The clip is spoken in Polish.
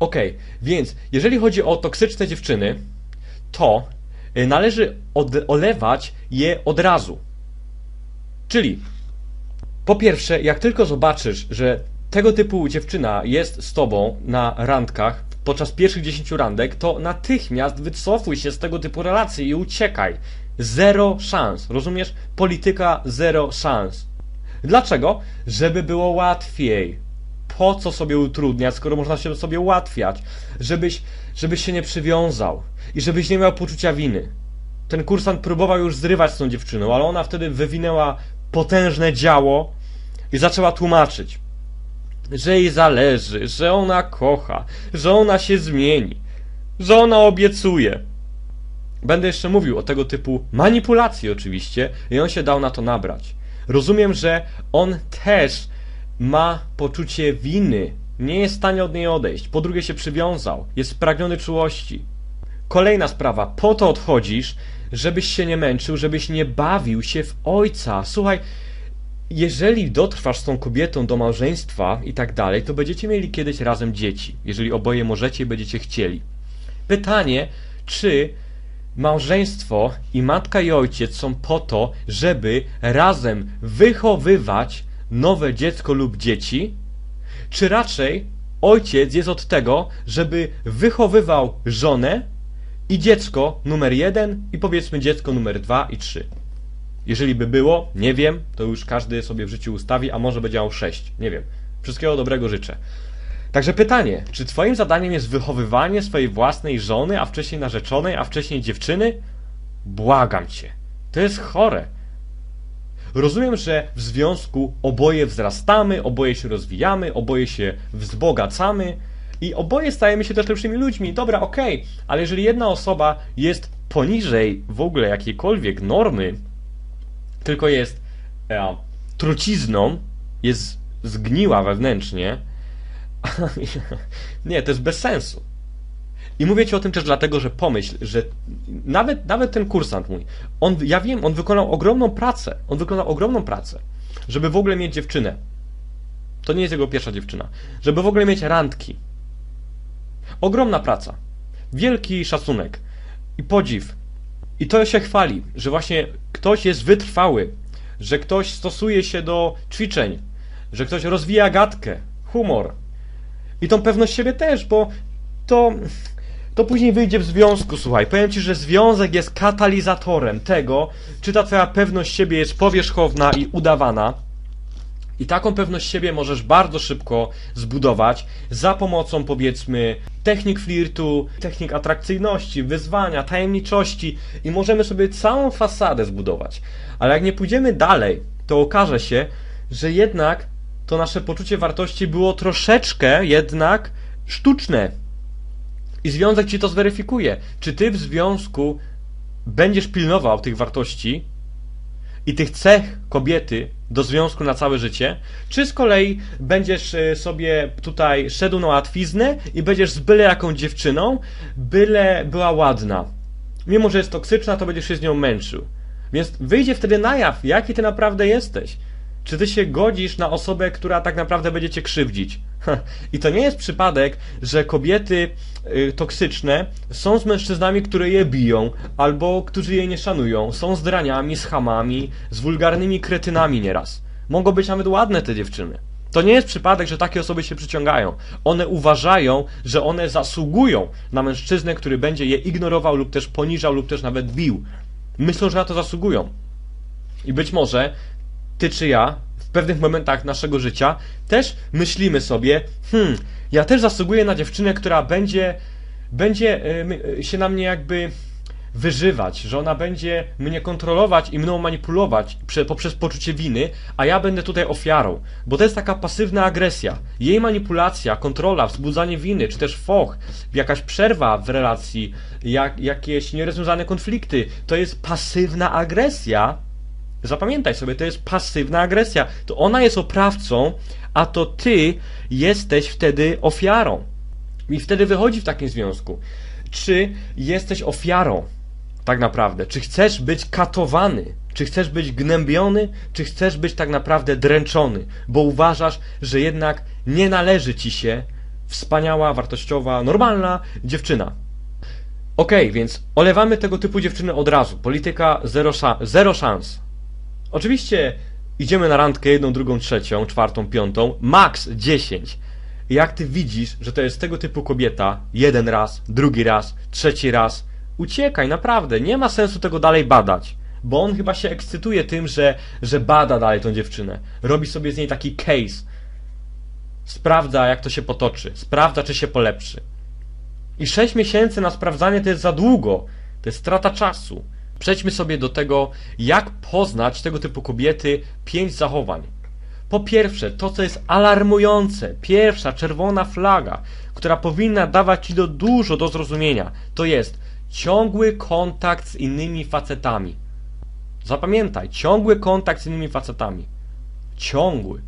Okej, więc jeżeli chodzi o toksyczne dziewczyny, to y, należy od, olewać je od razu. Czyli po pierwsze, jak tylko zobaczysz, że tego typu dziewczyna jest z tobą na randkach podczas pierwszych 10 randek, to natychmiast wycofuj się z tego typu relacji i uciekaj. Zero szans, rozumiesz? Polityka zero szans. Dlaczego? Żeby było łatwiej. Po co sobie utrudniać, skoro można się sobie ułatwiać? Żebyś, żebyś się nie przywiązał i żebyś nie miał poczucia winy. Ten kursant próbował już zrywać z tą dziewczyną, ale ona wtedy wywinęła potężne działo i zaczęła tłumaczyć, że jej zależy, że ona kocha, że ona się zmieni, że ona obiecuje. Będę jeszcze mówił o tego typu manipulacji oczywiście i on się dał na to nabrać. Rozumiem, że on też ma poczucie winy, nie jest w stanie od niej odejść, po drugie się przywiązał, jest spragniony czułości. Kolejna sprawa, po to odchodzisz, żebyś się nie męczył, żebyś nie bawił się w ojca. Słuchaj, jeżeli dotrwasz z tą kobietą do małżeństwa i tak dalej, to będziecie mieli kiedyś razem dzieci, jeżeli oboje możecie i będziecie chcieli. Pytanie, czy małżeństwo i matka i ojciec są po to, żeby razem wychowywać nowe dziecko lub dzieci, czy raczej ojciec jest od tego, żeby wychowywał żonę i dziecko numer jeden i powiedzmy dziecko numer dwa i trzy. Jeżeli by było, nie wiem, to już każdy sobie w życiu ustawi, a może będzie miał sześć. Nie wiem. Wszystkiego dobrego życzę. Także pytanie, czy twoim zadaniem jest wychowywanie swojej własnej żony, a wcześniej narzeczonej, a wcześniej dziewczyny? Błagam cię. To jest chore. Rozumiem, że w związku oboje wzrastamy, oboje się rozwijamy, oboje się wzbogacamy i oboje stajemy się też lepszymi ludźmi. Dobra, okej, ale jeżeli jedna osoba jest poniżej w ogóle jakiejkolwiek normy, tylko jest e, trucizną, jest zgniła wewnętrznie, nie, to jest bez sensu. I mówię ci o tym też dlatego, że pomyśl, że nawet, nawet ten kursant mój, on, ja wiem, on wykonał ogromną pracę, on wykonał ogromną pracę, żeby w ogóle mieć dziewczynę. To nie jest jego pierwsza dziewczyna. Żeby w ogóle mieć randki. Ogromna praca. Wielki szacunek i podziw. I to się chwali, że właśnie ktoś jest wytrwały, że ktoś stosuje się do ćwiczeń, że ktoś rozwija gadkę, humor. I tą pewność siebie też, bo to, to później wyjdzie w związku, słuchaj. Powiem ci, że związek jest katalizatorem tego, czy ta twoja pewność siebie jest powierzchowna i udawana. I taką pewność siebie możesz bardzo szybko zbudować za pomocą, powiedzmy, technik flirtu, technik atrakcyjności, wyzwania, tajemniczości i możemy sobie całą fasadę zbudować. Ale jak nie pójdziemy dalej, to okaże się, że jednak to nasze poczucie wartości było troszeczkę jednak sztuczne. I związek ci to zweryfikuje. Czy ty w związku będziesz pilnował tych wartości i tych cech kobiety do związku na całe życie, czy z kolei będziesz e, sobie tutaj szedł na łatwiznę i będziesz z byle jaką dziewczyną, byle była ładna. Mimo, że jest toksyczna, to będziesz się z nią męczył. Więc wyjdzie wtedy na jaw, jaki ty naprawdę jesteś. Czy ty się godzisz na osobę, która tak naprawdę będzie cię krzywdzić? I to nie jest przypadek, że kobiety y, toksyczne są z mężczyznami, które je biją, albo którzy jej nie szanują. Są zdraniami, schamami, z wulgarnymi kretynami nieraz. Mogą być nawet ładne te dziewczyny. To nie jest przypadek, że takie osoby się przyciągają. One uważają, że one zasługują na mężczyznę, który będzie je ignorował lub też poniżał lub też nawet bił. Myślą, że na to zasługują. I być może ty czy ja w pewnych momentach naszego życia też myślimy sobie, hmm, ja też zasługuję na dziewczynę, która będzie, będzie y, się na mnie jakby wyżywać, że ona będzie mnie kontrolować i mną manipulować poprzez poczucie winy, a ja będę tutaj ofiarą. Bo to jest taka pasywna agresja. Jej manipulacja, kontrola, wzbudzanie winy, czy też foch, jakaś przerwa w relacji, jak, jakieś nierozwiązane konflikty, to jest pasywna agresja, Zapamiętaj sobie, to jest pasywna agresja. To ona jest oprawcą, a to ty jesteś wtedy ofiarą. I wtedy wychodzi w takim związku. Czy jesteś ofiarą, tak naprawdę? Czy chcesz być katowany? Czy chcesz być gnębiony? Czy chcesz być tak naprawdę dręczony? Bo uważasz, że jednak nie należy ci się wspaniała, wartościowa, normalna dziewczyna. Okej, więc olewamy tego typu dziewczyny od razu. Polityka zero, zero szans. Oczywiście idziemy na randkę jedną, drugą, trzecią, czwartą, piątą, max 10. I Jak ty widzisz, że to jest tego typu kobieta, jeden raz, drugi raz, trzeci raz, uciekaj, naprawdę, nie ma sensu tego dalej badać. Bo on chyba się ekscytuje tym, że, że bada dalej tą dziewczynę. Robi sobie z niej taki case. Sprawdza, jak to się potoczy. Sprawdza, czy się polepszy. I 6 miesięcy na sprawdzanie to jest za długo. To jest strata czasu. Przejdźmy sobie do tego, jak poznać tego typu kobiety pięć zachowań. Po pierwsze, to co jest alarmujące, pierwsza czerwona flaga, która powinna dawać ci do dużo do zrozumienia, to jest ciągły kontakt z innymi facetami. Zapamiętaj, ciągły kontakt z innymi facetami. Ciągły.